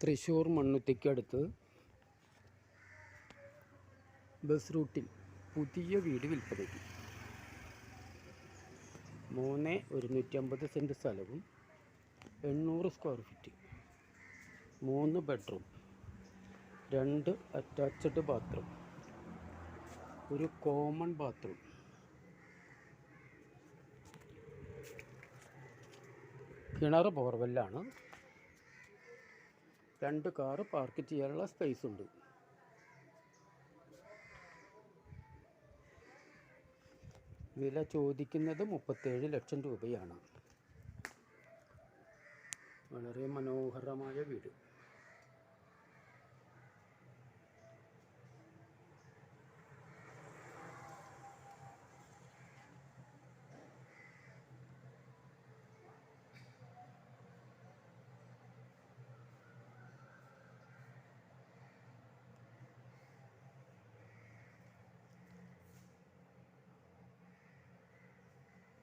Thrissur മണ്ണുത്തിക്കടുത്ത് bus റൂട്ടിൽ പുതിയ വീട് വിൽപ്പനയ്ക്ക്. മൂന്ന് ഒരുന്നൂറ്റമ്പത് സെന്റ് സ്ഥലവും എണ്ണൂറ് സ്ക്വയർ ഫീറ്റ് മൂന്ന് ബെഡ്റൂം രണ്ട് അറ്റാച്ച്ഡ് ബാത്റൂം ഒരു കോമൺ ബാത്റൂം കിണർ ബോർവെല്ലാണ് രണ്ട് കാറ് പാർക്ക് ചെയ്യാനുള്ള സ്പേസ് ഉണ്ട്. വില ചോദിക്കുന്നത് മുപ്പത്തേഴ് ലക്ഷം രൂപയാണ്. വളരെ മനോഹരമായ വീട്.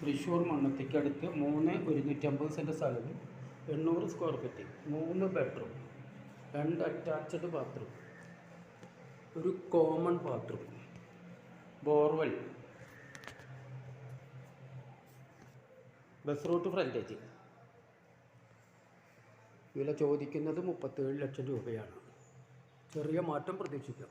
തൃശ്ശൂർ മണ്ണത്തിക്കടുത്ത് മൂന്ന് ഒരുന്നൂറ്റമ്പത് സെന്റ് സ്ഥലവും എണ്ണൂറ് സ്ക്വയർ ഫീറ്റ് മൂന്ന് ബെഡ്റൂം രണ്ട് അറ്റാച്ച്ഡ് ബാത്റൂം ഒരു common bathroom borewell bus route frontage വില ചോദിക്കുന്നത് മുപ്പത്തേഴ് ലക്ഷം രൂപയാണ്. ചെറിയ മാറ്റം പ്രതീക്ഷിക്കാം.